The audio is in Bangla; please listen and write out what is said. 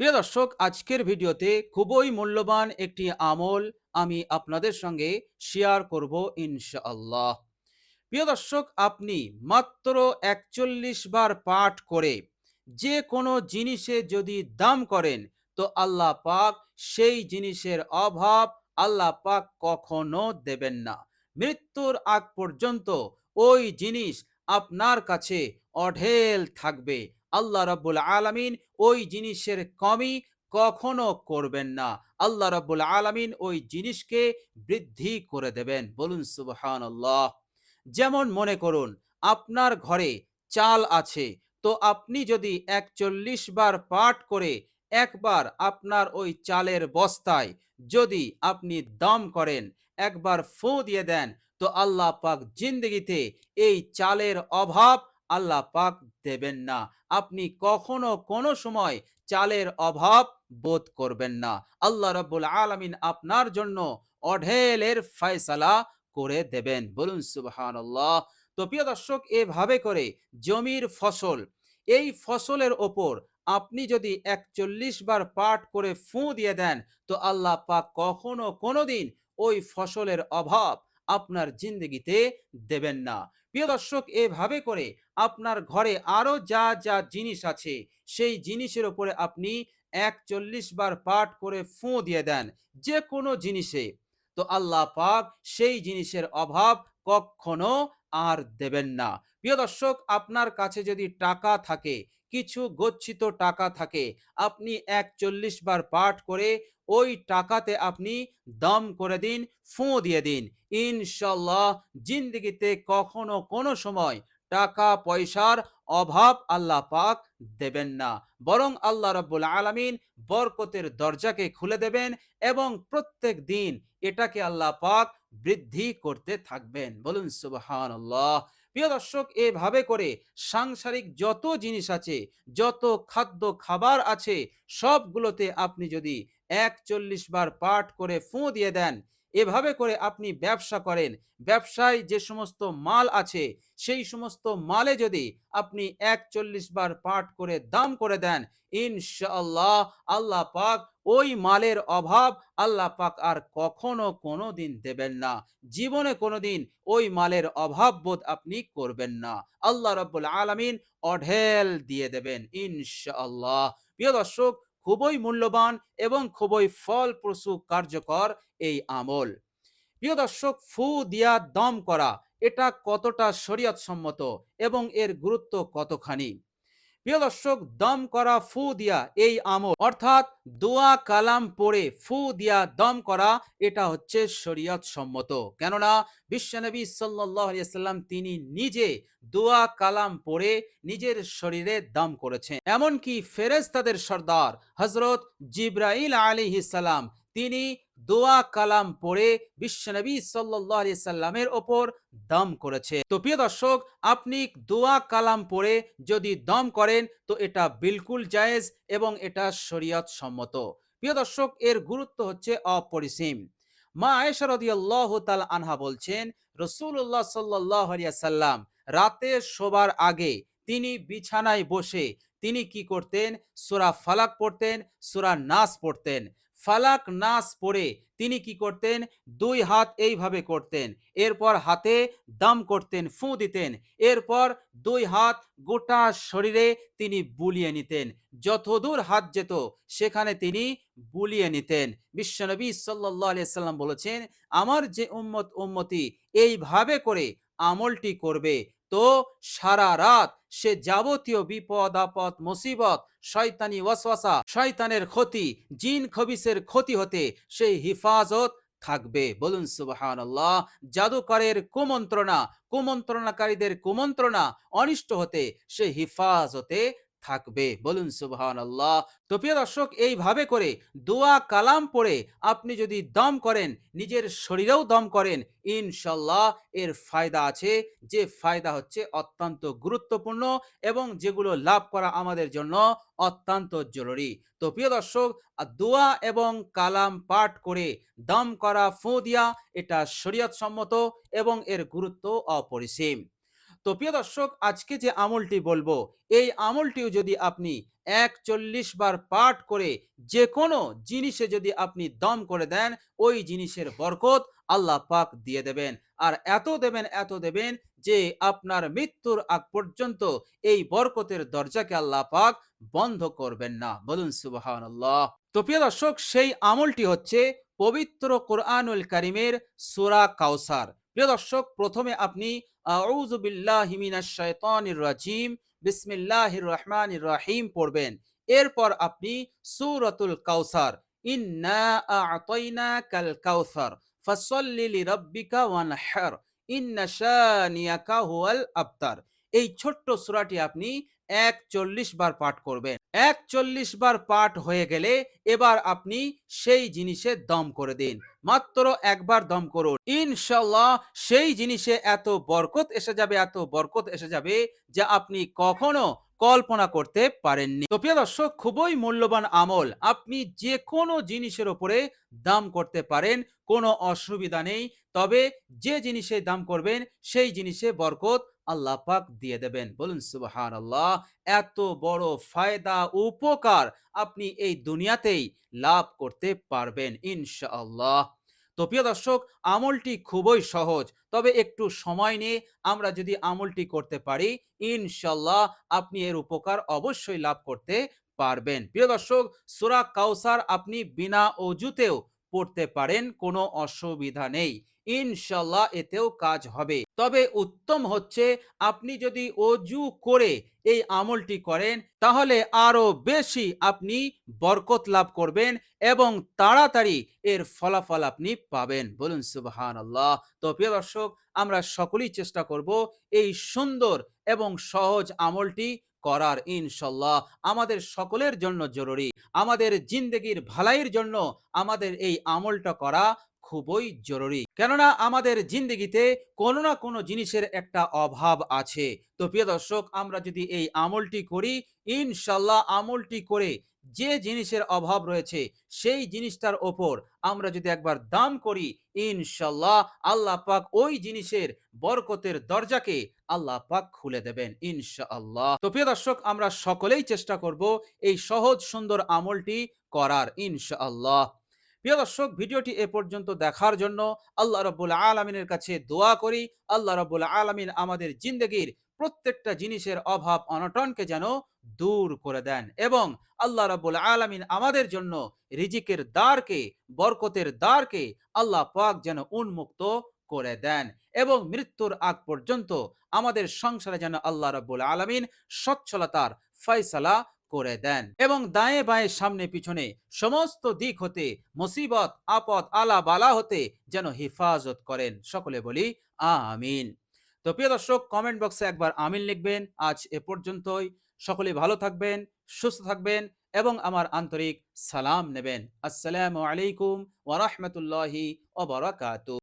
প্রিয় দর্শক, আজকের ভিডিওতে খুবই মূল্যবান একটি আমল আমি আপনাদের সঙ্গে শেয়ার করব ইনশাআল্লাহ। প্রিয় দর্শক, আপনি মাত্র একচল্লিশ বার পাঠ করে যে কোনো জিনিসে যদি দাম করেন, তো আল্লাহ পাক সেই জিনিসের অভাব আল্লাহ পাক কখনো দেবেন না। মৃত্যুর আগ পর্যন্ত ওই জিনিস আপনার কাছে অঢেল থাকবে। আল্লাহ রাব্বুল আলামিন ওই জিনিসের কমই কখনো করবেন না। আল্লাহ রাব্বুল আলামিন ওই জিনিসকে বৃদ্ধি করে দেবেন। বলুন, সুবহানাল্লাহ। যেমন মনে করুন, আপনার ঘরে চাল আছে, তো আপনি যদি একচল্লিশ বার পাঠ করে একবার আপনার ওই চালের বস্তায় যদি আপনি দম করেন, একবার ফু দিয়ে দেন তো আল্লাহ পাক জিন্দগিতে এই চালের অভাব আল্লাহ পাক দেবেন না। আপনি কখনো কোনো সময় চালের অভাব বোধ করবেন না। আল্লাহ রাব্বুল আলামিন আপনার জন্য অঢেলের ফয়সালা করে দেবেন। বলুন সুবহানাল্লাহ। তো প্রিয় দর্শক, এভাবে করে জমির ফসল, এই ফসলের ওপর আপনি যদি একচল্লিশ বার পাঠ করে ফু দিয়ে দেন, তো আল্লাহ পাক কখনো কোনোদিন ওই ফসলের অভাব আপনার জিন্দগিতে দেবেন না। প্রিয় দর্শক, এভাবে করে আপনার ঘরে আরও যা যা জিনিস আছে, সেই জিনিসের উপরে আপনি একচল্লিশ বার পাঠ করে ফু দিয়ে দেন যে কোনো জিনিসে। তো আল্লাহ পাক সেই জিনিসের অভাব কখনো আর দেবেন না। প্রিয় দর্শক, আপনার কাছে যদি টাকা থাকে, কিছু গচ্ছিত টাকা থাকে, আপনি একচল্লিশ বার পাঠ করে ওই টাকাতে আপনি দম করে দিন, ফু দিয়ে দিন। ইনশাল্লাহ জিন্দগিতে কখনো কোনো সময় টাকা পয়সার অভাব আল্লাহ পাক দেবেন না। বরং আল্লাহ রব্বুল আলামিন বরকতের দরজাকে খুলে দেবেন এবং প্রত্যেক দিন এটাকে আল্লাহ পাক বৃদ্ধি করতে থাকবেন। বলুন, সুবহানাল্লাহ। প্রিয় দর্শক, এভাবে করে সাংসারিক যত জিনিস আছে, যত খাদ্য খাবার আছে, সবগুলোতে আপনি যদি একচল্লিশ বার পাঠ করে ফু দিয়ে দেন। এভাবে করে আপনি ব্যবসা করেন। ব্যবসায় যে সমস্ত মাল আছে, সেই সমস্ত মালে যদি আপনি একচল্লিশ বার পাঠ করে দাম করে দেন, ইনশাআল্লাহ আল্লাহ পাক ওই মালের অভাব আল্লাহ পাক আর কখনো কোনো দিন দেবেন না। জীবনে কোনোদিন ওই মালের অভাব বোধ আপনি করবেন না। আল্লাহ রব্বুল আলামিন অঢেল দিয়ে দেবেন, ইনশাআল্লাহ। প্রিয় দর্শক খুবই মূল্যবান এবং খুবই ফলপ্রসূ কার্যকর এই আমল। প্রিয় দর্শক, ফু দিয়া দম করা, এটা কতটা শরীয়ত সম্মত এবং এর গুরুত্ব কতখানি? প্রিয় দর্শক, দম করা, ফু দিয়া এই আমল। অর্থাৎ দোয়া, কালাম পড়ে, ফু দিয়া দম করা, এটা হচ্ছে শরীয়ত সম্মত। কেননা বিশ্বনবী সাল্লাম তিনি নিজে দোয়া, কালাম পড়ে নিজের শরীরে দম করেছেন। এমনকি ফেরেস্তাদের সর্দার হজরত জিব্রাইল আলী সালাম, তিনি দোয়া কালাম পড়ে বিশ্বনবী সাল্লাহ আলি সাল্লামের ওপর দম করেছে। তো প্রিয় দর্শক, আপনি দোয়া কালাম পড়ে যদি দম করেন, তো এটা বিলকুল জায়েজ এবং এটা শরীয়ত সম্মত। প্রিয় দর্শক, এর গুরুত্ব হচ্ছে অপরিসীম। মা আয়েশা রাদিয়াল্লাহু তাআলা আনহা বলছেন রসুল্লাহ সাল্লাহ সাল্লাম রাতে শোবার আগে তিনি বিছানায় বসে তিনি কি করতেন? সুরা ফালাক পড়তেন, সুরা নাস পড়তেন। ফালাক নাস পড়ে। তিনি কি করতেন? দুই হাত এইভাবে করতেন। এরপর হাতে দাম করতেন, ফু দিতেন। এরপর দুই হাত গোটা শরীরে তিনি বুলিয়ে নিতেন। যতদূর হাত যেত, সেখানে তিনি বুলিয়ে নিতেন। বিশ্বনবী সাল্লাহ সাল্লাম বলেছেন, আমার যে উম্মত উম্মতি, এইভাবে করে আমলটি করবে। তো সারা রাত সে যাবতীয় বিপদ, আপদ, মুসিবত, শয়তানি ওয়াসওয়াসা, শয়তানের ক্ষতি, জিন খবিসের ক্ষতি হতে সেই হিফাজত থাকবে। বলুন সুবহানাল্লাহ, জাদুকরের কুমন্ত্রণা, কুমন্ত্রণাকারীদের কুমন্ত্রণা অনিষ্ট হতে সে হিফাজতে থাকবে। বলুন সুবহান আল্লাহ তো প্রিয় দর্শক, এইভাবে করে দোয়া কালাম পড়ে আপনি যদি দম করেন, নিজের শরীরেও দম করেন, ইনশাল্লাহ এর ফায়দা আছে। যে ফায়দা হচ্ছে অত্যন্ত গুরুত্বপূর্ণ এবং যেগুলো লাভ করা আমাদের জন্য অত্যন্ত জরুরি। তো প্রিয় দর্শক দোয়া এবং কালাম পাঠ করে দম করা ফু দিয়া এটা শরীয়ত সম্মত এবং এর গুরুত্ব অপরিসীম। তো প্রিয় দর্শক, আজকে যে আমলটি বলব, এই আমলটিও যদি আপনি একচল্লিশ বার পাঠ করে যে কোনো জিনিসে যদি আপনি দম করে দেন, ওই জিনিসের বরকত আল্লাহ পাক দিয়ে দেবেন। আর এত দেবেন এত দেবেন যে আপনার মৃত্যুর আগ পর্যন্ত এই বরকতের দরজাকে আল্লাহ পাক বন্ধ করবেন না। বলুন সুবাহান আল্লাহ তো প্রিয় দর্শক, সেই আমলটি হচ্ছে পবিত্র কোরআনুল কারিমের সুরা কাউসার প্রিয় দর্শক, প্রথমে আপনি আউযু বিল্লাহি মিনাশ শাইতানির রাজিম, বিসমিল্লাহির রহমানির রহিম পড়বেন। এরপর আপনি সূরাতুল কাউসার ইন্না আ'তাইনাকাল কাউসার ফসল্লি লিরাব্বিকা ওয়ানহার, ইন্না শানিয়াকা হুয়াল আবতার। এই ছোট্ট সূরাটি আপনি একচল্লিশ বার পাঠ করবেন। একচল্লিশ বার পাঠ হয়ে গেলে এবার আপনি সেই জিনিসে দম করে দিন। মাত্র একবার দম করুন। ইনশাল্লাহ সেই জিনিসে এত বরকত এসে যাবে, এত বরকত এসে যাবে যে আপনি কখনো কল্পনা করতে পারেননি। তো প্রিয় দর্শক, খুবই মূল্যবান আমল। আপনি যে কোনো জিনিসের উপরে দাম করতে পারেন, কোনো অসুবিধা নেই। তবে যে জিনিসে দাম করবেন, সেই জিনিসে বরকত আল্লাহ পাক দিয়ে দেবেন। বলুন সুবহান আল্লাহ এত বড় ফায়দা, উপকার আপনি এই দুনিয়াতেই লাভ করতে পারবেন, ইনশাআল্লাহ। তো প্রিয় দর্শক, আমলটি খুবই সহজ। তবে একটু সময় নিয়ে আমরা যদি আমলটি করতে পারি, ইনশাল্লাহ আপনি এর উপকার অবশ্যই লাভ করতে পারবেন। প্রিয় দর্শক, সুরা কাউসার আপনি বিনা অজুতেও পড়তে পারেন, কোনো অসুবিধা নেই। ইনশাল্লাহ এতেও কাজ হবে। তবে উত্তম হচ্ছে, আপনি যদি অজু করে এই আমলটি করেন, তাহলে আরও বেশি আপনি বরকত লাভ করবেন এবং তাড়াতাড়ি এর ফলাফল আপনি পাবেন। বলুন সুবহান আল্লাহ তো প্রিয় দর্শক, আমরা সকলেই চেষ্টা করব এই সুন্দর এবং সহজ আমলটি করার ইনশাল্লাহ আমাদের সকলের জন্য জরুরি। আমাদের জিন্দগির ভালাইয়ের জন্য আমাদের এই আমলটা করা খুবই জরুরি। কেননা আমাদের জিন্দগিতে কোনো না কোনো জিনিসের একটা অভাব আছে। তো প্রিয় দর্শক, আমরা যদি এই আমলটি করি, ইনশাল্লাহ আমলটি করে যে জিনিসের অভাব রয়েছে, সেই জিনিসটার ওপর আমরা যদি একবার দাম করি, ইনশাল্লাহ আল্লাহ পাক ওই জিনিসের বরকতের দরজাকে আল্লাহ পাক খুলে দেবেন, ইনশাআল্লাহ। তো প্রিয় দর্শক, আমরা সকলেই চেষ্টা করব এই সহজ, সুন্দর আমলটি করার, ইনশাআল্লাহ। প্রিয় দর্শক, ভিডিওটি এ পর্যন্ত দেখার জন্য আল্লাহ রব্বুল আলমিনের কাছে দোয়া করি। আল্লাহ রব্বুল আলমিন আমাদের জিন্দগির প্রত্যেকটা জিনিসের অভাব, অনটনকে যেন দূর করে দেন এবং আল্লাহ রব্বুল আলমিন আমাদের জন্য রিজিকের দ্বারকে, বরকতের দ্বারকে আল্লাহ পাক যেন উন্মুক্ত করে দেন এবং মৃত্যুর আগ পর্যন্ত আমাদের সংসারে যেন আল্লাহ রব্বুল আলমিন সচ্ছলতার ফয়সালা করে দেন এবং দায়ে বায়ে সামনে পিছনে সমস্ত দিক হতে, মুসিবত, আপদ আলা বালা হতে যেন হেফাজত করেন। সকলে বলি, আমিন। তো প্রিয় দর্শক কমেন্ট বক্সে একবার আমিন লিখবেন। আজ এ পর্যন্তই। সকলে ভালো থাকবেন, সুস্থ থাকবেন এবং আমার আন্তরিক সালাম নেবেন। আসসালামু আলাইকুম ওয়া বারাকাতুহু